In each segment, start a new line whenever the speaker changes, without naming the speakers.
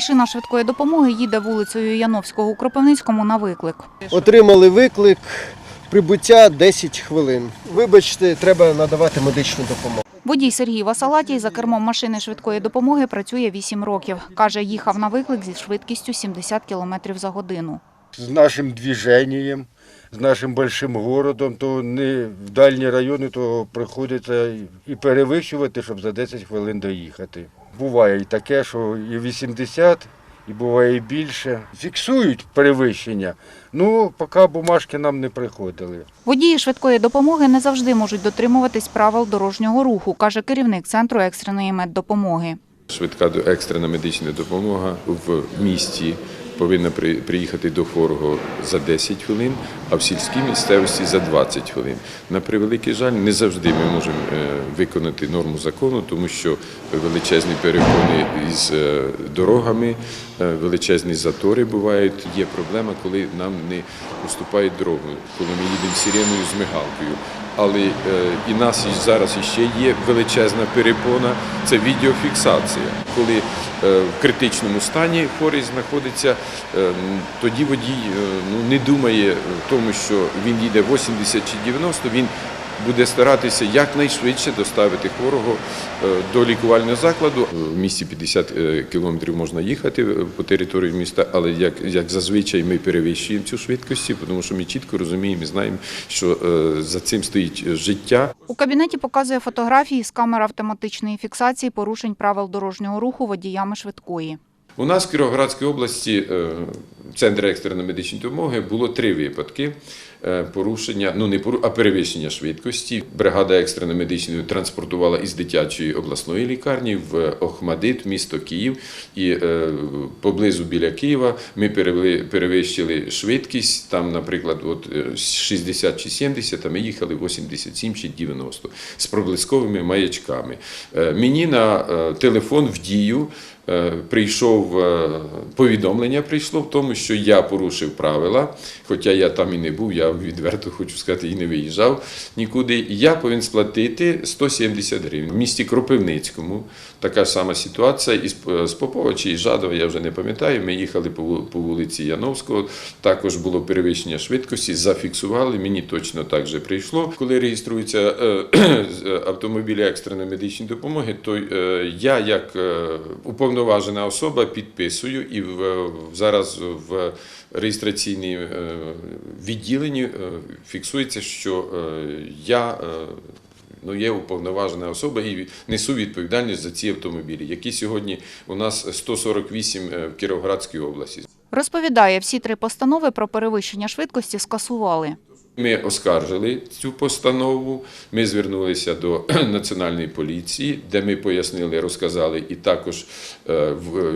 машина швидкої допомоги їде вулицею Яновського у Кропивницькому на виклик.
Отримали виклик, прибуття 10 хвилин. Вибачте, треба надавати медичну допомогу.
Водій Сергій Васалатій за кермом машини швидкої допомоги працює 8 років. Каже, їхав на виклик зі швидкістю 70 км за годину.
з нашим движенням, з нашим большим городом, то не в дальні райони, то приходиться і перевищувати, щоб за 10 хвилин доїхати. Буває і таке, що і 80, і буває і більше. Фіксують перевищення, ну поки бумажки нам не приходили.
Водії швидкої допомоги не завжди можуть дотримуватись правил дорожнього руху, каже керівник центру екстреної меддопомоги.
Швидка екстрена медична допомога в місті повинна приїхати до хворого за 10 хвилин, а в сільській місцевості за 20 хвилин. На превеликий жаль, не завжди ми можемо е, виконати норму закону, тому що величезні перепони із е, дорогами, е, величезні затори бувають. Є проблема, коли нам не уступають дорогу, коли ми їдемо сиреною з мигалкою. Але і нас зараз іще є величезна перепона це відеофіксація. Коли в критичному стані хворий знаходиться, тоді водій ну, не думає в тому, що він їде 80 чи 90, він буде старатися якнайшвидше доставити хворого е, до лікувального закладу. В місті 50 е, кілометрів можна їхати е, по території міста, але як, як зазвичай ми перевищуємо цю швидкості, тому що ми чітко розуміємо і знаємо, що е, за цим стоїть життя.
У кабінеті показує фотографії з камер автоматичної фіксації порушень правил дорожнього руху водіями швидкої.
У нас в Кіровоградській області е, Центр екстреної медичної допомоги було три випадки е, порушення, ну не пору, а перевищення швидкості. Бригада екстреної медичної транспортувала із дитячої обласної лікарні в Охмадит, місто Київ. І е, поблизу біля Києва ми перевищили швидкість. Там, наприклад, от е, 60 чи 70, а ми їхали 87 чи 90 з проблисковими маячками. Е, Мені на е, телефон в дію е, прийшов е, повідомлення прийшло в тому, що я порушив правила, хоча я там і не був, я відверто хочу сказати, і не виїжджав нікуди. Я повинен сплатити 170 гривень. В місті Кропивницькому така ж сама ситуація із з Попова чи Жадова, я вже не пам'ятаю. Ми їхали по вулиці Яновського, також було перевищення швидкості, зафіксували, мені точно так же прийшло. Коли реєструються е, автомобілі екстреної медичної допомоги, то е, я, як е, уповноважена особа, підписую і в, в- зараз в реєстраційній е, відділенні е, фіксується, що е, я. Ну, є уповноважена особа і несу відповідальність за ці автомобілі, які сьогодні у нас 148 е, в Кіровоградській області.
Розповідає, всі три постанови про перевищення швидкості скасували.
Ми оскаржили цю постанову. Ми звернулися до національної поліції, де ми пояснили, розказали, і також е,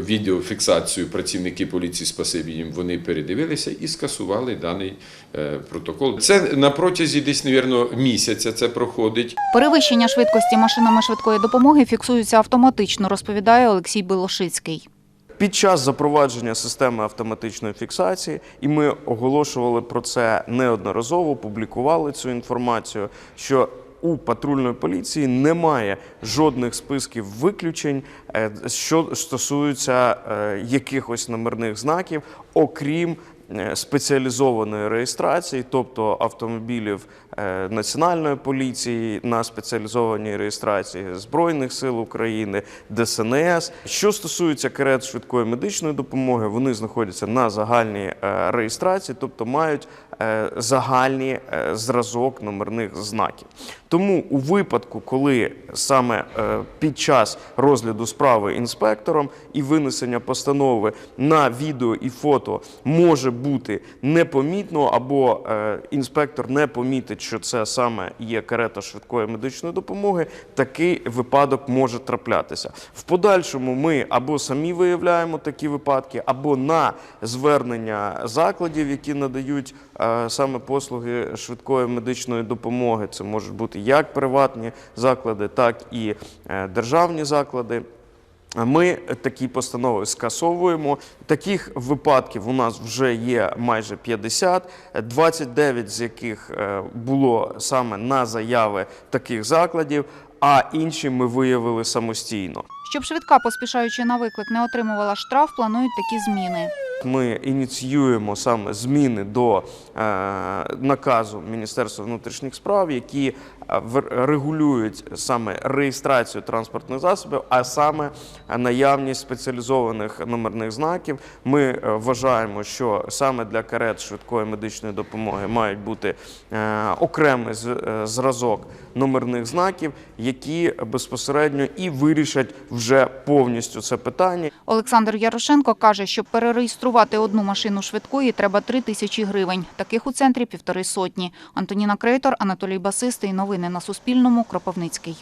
відеофіксацію працівники поліції спасибі їм вони передивилися і скасували даний е, протокол. Це на протязі десь, мабуть, місяця це проходить.
Перевищення швидкості машинами швидкої допомоги фіксуються автоматично, розповідає Олексій Білошицький.
Під час запровадження системи автоматичної фіксації, і ми оголошували про це неодноразово, публікували цю інформацію, що у патрульної поліції немає жодних списків виключень, е, що стосуються е, якихось номерних знаків, окрім спеціалізованої реєстрації, тобто автомобілів е, Національної поліції на спеціалізованій реєстрації Збройних сил України, ДСНС. Що стосується карет швидкої медичної допомоги, вони знаходяться на загальній е, реєстрації, тобто мають е, загальний е, зразок номерних знаків. Тому у випадку, коли саме е, під час розгляду справи інспектором і винесення постанови на відео і фото може бути непомітно, або інспектор не помітить, що це саме є карета швидкої медичної допомоги, такий випадок може траплятися. В подальшому ми або самі виявляємо такі випадки, або на звернення закладів, які надають саме послуги швидкої медичної допомоги. Це можуть бути як приватні заклади, так і е, державні заклади. Ми такі постанови скасовуємо. Таких випадків у нас вже є майже 50, 29 з яких е, було саме на заяви таких закладів, а інші ми виявили самостійно.
Щоб швидка, поспішаючи на виклик, не отримувала штраф, планують такі зміни.
Ми ініціюємо саме зміни до е, наказу Міністерства внутрішніх справ, які е, регулюють саме реєстрацію транспортних засобів, а саме наявність спеціалізованих номерних знаків. Ми е, вважаємо, що саме для карет швидкої медичної допомоги мають бути е, окремий е, зразок номерних знаків, які безпосередньо і вирішать вже повністю це питання.
Олександр Ярошенко каже, щоб перереєструвати одну машину швидкої, треба 3 тисячі гривень. Таких у центрі півтори сотні. Антоніна Крейтор, Анатолій Басистий. Новини на Суспільному. Кропивницький.